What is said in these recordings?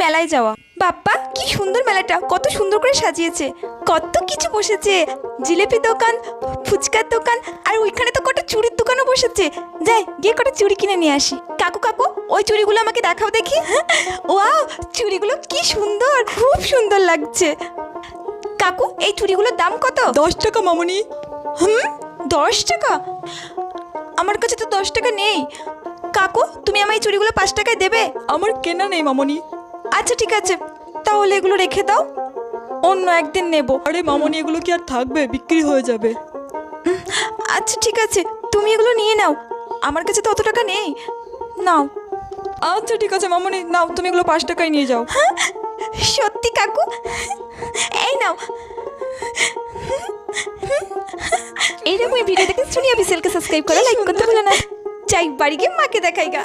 মেলায় যাওয়া। বাপ্পা কি সুন্দর মেলাটা কত সুন্দর করে সাজিয়েছে। কত কিছু বসেছে। জিলেপি দোকান ফুচকার দোকান আর ওইখানে তো কটা চুড়ির দোকানও বসেছে। যাই গিয়ে কটা চুড়ি কিনে নিয়ে আসি। কাকু কাকু ওই চুড়িগুলো আমাকে দেখাও দেখি। ওয়াও চুড়িগুলো কি সুন্দর খুব সুন্দর লাগছে। কাকু এই চুড়িগুলোর দাম কত? দশ টাকা মামনি। হুম দশ টাকা? আমার কাছে তো দশ টাকা নেই। কাকু তুমি আমার এই চুড়িগুলো পাঁচ টাকায় দেবে? আমার কেনা নেই মামনি। আচ্ছা ঠিক আছে। তাহলে এগুলো রেখে দাও। অন্য একদিন নেব। আরে মামনি এগুলো কি আর থাকবে? বিক্রি হয়ে যাবে। আচ্ছা ঠিক আছে। তুমি এগুলো নিয়ে নাও। আমার কাছে তো অত টাকা নেই। নাও। আচ্ছা ঠিক আছে মামনি। নাও তুমি এগুলো পাঁচ টাকায় নিয়ে যাও। সত্যি কাকু? এই নাও। এইরকমই ভিডিও দেখে শুনি আমি সেলকে সাবস্ক্রাইব করে লাইক করতে ভুলো না। যাই বাড়ি গিয়ে মাকে দেখাই গা।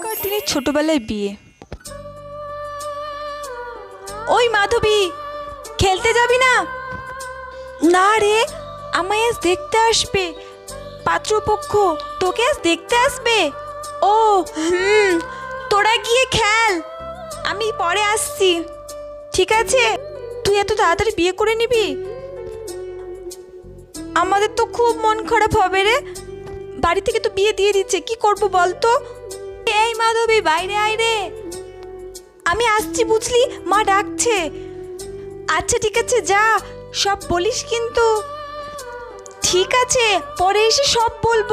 ছোটবেলায় বিয়ে? ওই মাধবী, খেলতে যাবি না? না রে, আমায় আজ দেখতে আসবে। পাত্রপক্ষ, তোকে আজ দেখতে আসবে। ও, হুম, তোরা গিয়ে খেল। আমি পরে আসছি। ঠিক আছে? তুই এত তাড়াতাড়ি বিয়ে করে নিবি? আমাদের তো খুব মন খারাপ হবে রে। বাড়ি থেকে তো বিয়ে দিয়ে দিচ্ছে, কি করব বল তো এই মাধবী, বাইরে আয় রে। আমি আসছি বুঝলি? মা ডাকছে। আচ্ছা ঠিক আছে, যা। সব বলিস কিন্তু। ঠিক আছে, পরে এসে সব বলব।